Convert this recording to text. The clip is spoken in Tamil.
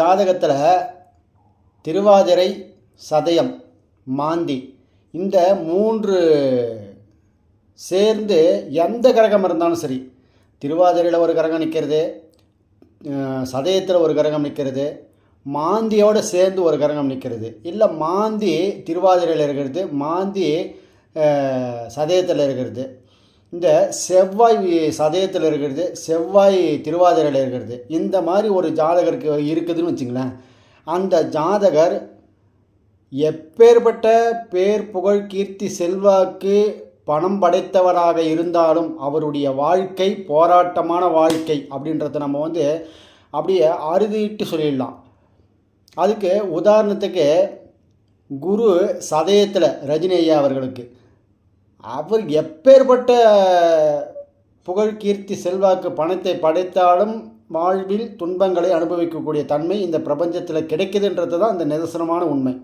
ஜாதகத்தில் திருவாதிரை சதயம் மாந்தி இந்த மூன்று சேர்ந்து எந்த கிரகம் இருந்தாலும் சரி திருவாதிரையில் ஒரு கிரகம் நிற்கிறது சதயத்தில் ஒரு கிரகம் நிற்கிறது மாந்தியோடு சேர்ந்து ஒரு கிரகம் நிற்கிறது இல்லை மாந்தி திருவாதிரையில் இருக்கிறது மாந்தி சதயத்தில் இருக்கிறது. இந்த செவ்வாய் சதயத்தில் இருக்கிறது செவ்வாய் திருவாதிரையில் இருக்கிறது இந்த மாதிரி ஒரு ஜாதகருக்கு இருக்குதுன்னு வச்சுங்களேன் அந்த ஜாதகர் எப்பேற்பட்ட பேர் புகழ் கீர்த்தி செல்வாக்கு பணம் படைத்தவராக இருந்தாலும் அவருடைய வாழ்க்கை போராட்டமான வாழ்க்கை அப்படின்றத நம்ம வந்து அப்படியே அறுதிட்டு சொல்லிடலாம். அதுக்கு உதாரணத்துக்கு குரு சதயத்தில் ரஜினி ஐயா அவர்களுக்கு. அவர் எப்பேற்பட்ட புகழ் கீர்த்தி செல்வாக்கு பணத்தை படைத்தாலும் வாழ்வில் துன்பங்களை அனுபவிக்கக்கூடிய தன்மை இந்த பிரபஞ்சத்தில் கிடைக்குதுன்றது தான் இந்த நிதர்சனமான உண்மை.